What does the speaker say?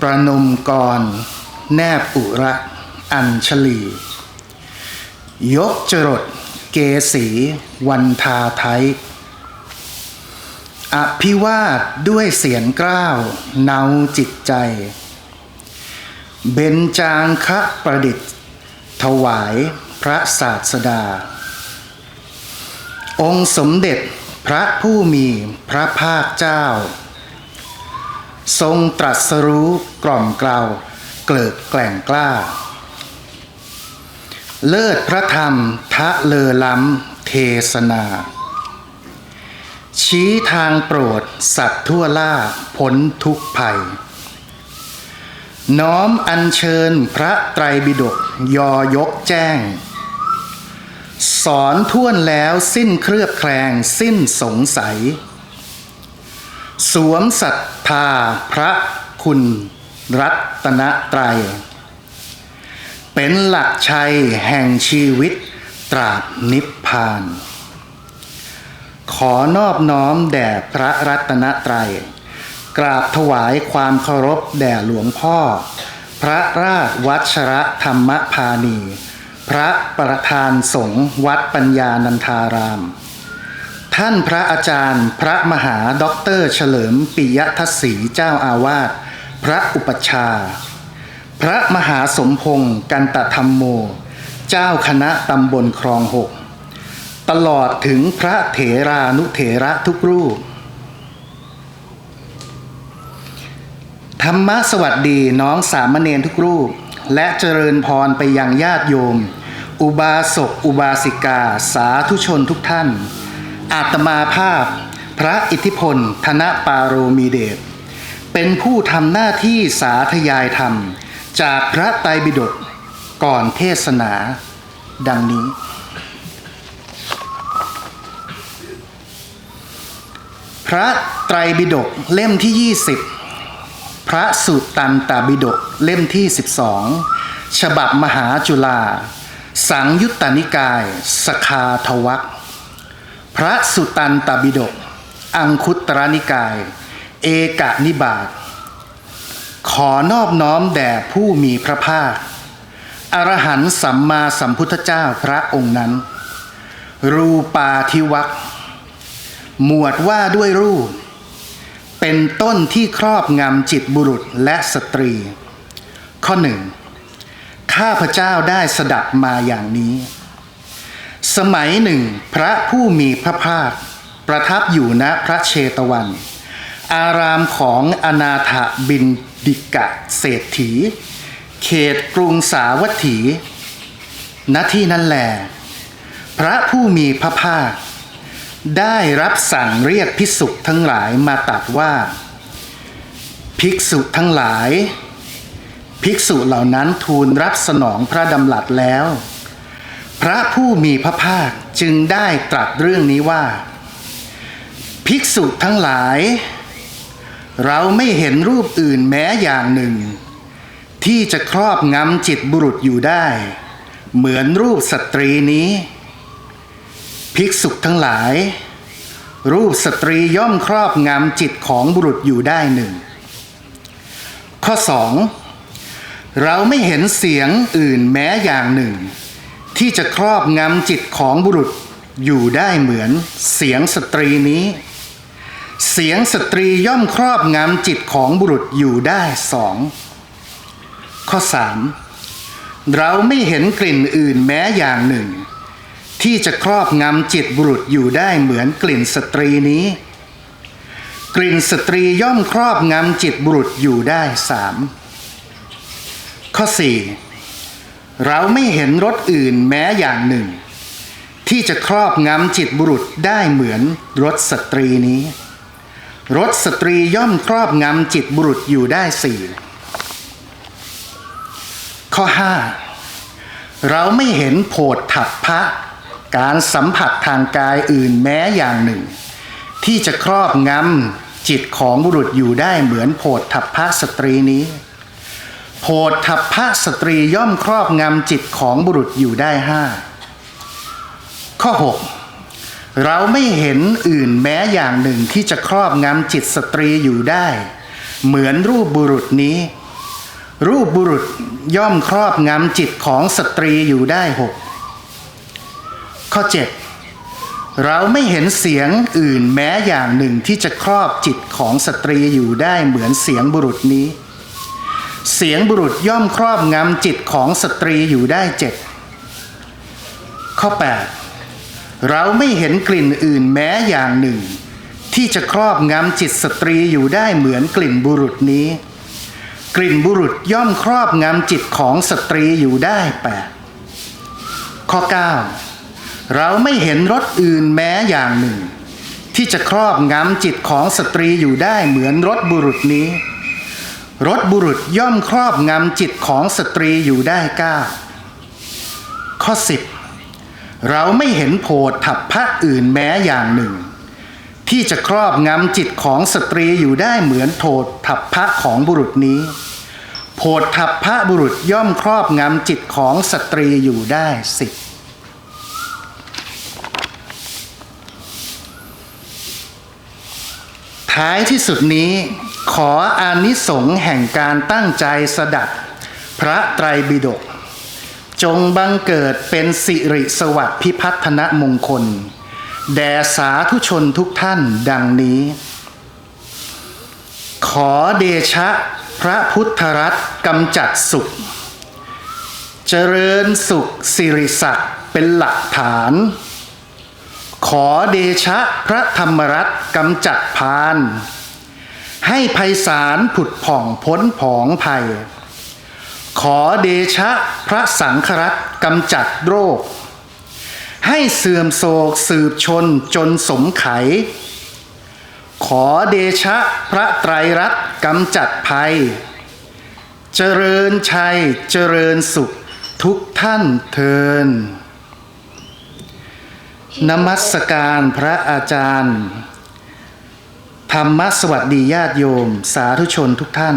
ประนมกร แนบอุระ อัญชลี ยกจรดเกสีวันทาไทยอภิวาทด้วยเสียงกล้าวเนาจิตใจ เบญจางคะประดิษฐ์ ถวายพระศาสดา องค์สมเด็จพระผู้มีพระภาคเจ้า ทรงตรัสรู้กล่อมเกลาเกลิกแกล่งกล้า เลิศพระธรรมทะเลอล้ำเทศนา ชี้ทางโปรดสัตว์ทั่วล่าพ้นทุกภัย น้อมอัญเชิญพระไตรปิฎกยอยกแจ้ง สอนท่วนแล้วสิ้นเครือบแคลงสิ้นสงสัย สวมศรัทธาพระคุณรัตนตรัย เป็นหลักชัยแห่งชีวิตตราบนิพพาน ขอนอบน้อมแด่พระรัตนตรัย กราบถวายความเคารพแด่หลวงพ่อ พระราชวัชระธรรมพานี พระประธานสงฆ์วัดปัญญานันทาราม ท่านพระอาจารย์ พระมหาด็อกเตอร์เฉลิมปิยทัศสีเจ้าอาวาสพระอุปชา พระมหาสมพงศ์กันตธรรมโม เจ้าคณะตำบลครองหก ตลอดถึงพระเถรานุเถระทุกรูป ธรรมะสวัสดีน้องสามเณรทุกรูป และเจริญพรไปยังญาติโยม อุบาสกอุบาสิกา สาธุชนทุกท่าน อาตมาภาพ พระอิทธิพล ธนปาโรมีเดชเป็นผู้ทำหน้าที่สาธยายธรรม จากพระไตรปิฎกก่อนเทศนา ดังนี้ พระไตรปิฎกเล่มที่ 20 พระสุตตันตบิฎกเล่มที่ 12 ฉบับมหาจุฬาสังยุตตนิกาย สคาทวัก พระสุตันตบิฎกอังคุตรนิกาย เอกนิบาตขอนอบน้อมแด่ผู้มีพระภาค อรหันต์สัมมาสัมพุทธเจ้าพระองค์นั้น รูปาทิวักหมวดว่าด้วยรูป เป็นต้นที่ครอบงำจิตบุรุษและสตรี ข้อหนึ่งข้าพเจ้าได้สดับมาอย่างนี้ สมัยหนึ่ง พระผู้มีพระภาค ประทับอยู่ณพระเชตวัน อารามของอนาถบินดิกะเศรษฐี เขตกรุงสาวัตถี ณที่นั่นแหลพระผู้มีพระภาค ได้รับสั่งเรียกภิกษุทั้งหลายมาตรัดว่า ภิกษุทั้งหลาย ภิกษุเหล่านั้นทูลรับสนองพระดำรัสแล้ว พระผู้มีพระภาคจึงได้ตรัสเรื่องนี้ว่า ภิกษุทั้งหลาย เราไม่เห็นรูปอื่นแม้อย่างหนึ่ง ที่จะครอบงำจิตบุรุษอยู่ได้ เหมือนรูปสตรีนี้ ภิกษุทั้งหลาย รูปสตรีย่อมครอบงำจิตของบุรุษอยู่ได้หนึ่ง ข้อสองเราไม่เห็นเสียงอื่นแม้อย่างหนึ่ง ที่จะครอบงำจิตของบุรุษอยู่ได้เหมือนเสียงสตรีนี้ เสียงสตรีย่อมครอบงำจิตของบุรุษอยู่ได้สองข้อสามเราไม่เห็นกลิ่นอื่นแม้อย่างหนึ่ง ที่จะครอบงำจิตบุรุษอยู่ได้เหมือนกลิ่นสตรีนี้ กลิ่นสตรีย่อมครอบงำจิตบุรุษอยู่ได้สามข้อสี่ เราไม่เห็นรสอื่นแม้อย่างหนึ่ง ที่จะครอบงำจิตบุรุษได้เหมือนรสสตรีนี้ รสสตรีย่อมครอบงำจิตบุรุษอยู่ได้สี่ข้อห้าเราไม่เห็นโผฏฐัพพะ การสัมผัสทางกายอื่นแม้อย่างหนึ่ง ที่จะครอบงำจิตของบุรุษอยู่ได้เหมือนโผฏฐัพพะสตรีนี้ โผฏฐัพพะสตรีย่อมครอบงำจิตของบุรุษอยู่ได้ห้าข้อ 6 เราไม่เห็นอื่นแม้อย่างหนึ่งที่จะครอบงำจิตสตรีอยู่ได้ เหมือนรูปบุรุษนี้ รูปบุรุษย่อมครอบงำจิตของสตรีอยู่ได้หกข้อ 7 เราไม่เห็นเสียงอื่นแม้อย่างหนึ่งที่จะครอบจิตของสตรีอยู่ได้เหมือนเสียงบุรุษนี้ เสียงบุรุษย่อมครอบงำจิตของสตรีอยู่ได้เจ็ดข้อ 8 เราไม่เห็นกลิ่นอื่นแม้อย่างหนึ่ง ที่จะครอบงำจิตสตรีอยู่ได้เหมือนกลิ่นบุรุษนี้ กลิ่นบุรุษย่อมครอบงำจิตของสตรีอยู่ได้แปดข้อ 9 เราไม่เห็นรสอื่นแม้อย่างหนึ่ง ที่จะครอบงำจิตของสตรีอยู่ได้เหมือนรสบุรุษนี้ รสบุรุษย่อมครอบงำจิตของสตรีอยู่ได้เก้าข้อ 10 เราไม่เห็นโพถับพพะอื่นแม้อย่างหนึ่ง ที่จะครอบงำจิตของสตรีอยู่ได้เหมือนโทถับพพะของบุรุษนี้ โพถับพพะบุรุษย่อมครอบงำจิตของสตรีอยู่ได้สิบท้ายที่สุดนี้ ขออานิสงส์แห่งการตั้งใจสดับพระไตรปิฎกจงบังเกิดเป็นสิริสวัสดิ์พิพัฒนมงคล แด่สาธุชนทุกท่านดังนี้ ขอเดชะพระพุทธรัตน์กำจัดสุข เจริญสุขสิริศักดิ์เป็นหลักฐาน ขอเดชะพระธรรมรัตน์กำจัดพาน ให้ไพศาลผุดผ่องพ้นผองภัย ขอเดชะพระสังฆรัตกำจัดโรค ให้เสื่อมโศกสืบชนจนสมไข ขอเดชะพระไตรรัตน์กำจัดภัย เจริญชัยเจริญสุขทุกท่านเทินนมัสการพระอาจารย์ ธรรมสวัสดีญาติโยม สาธุชนทุกท่าน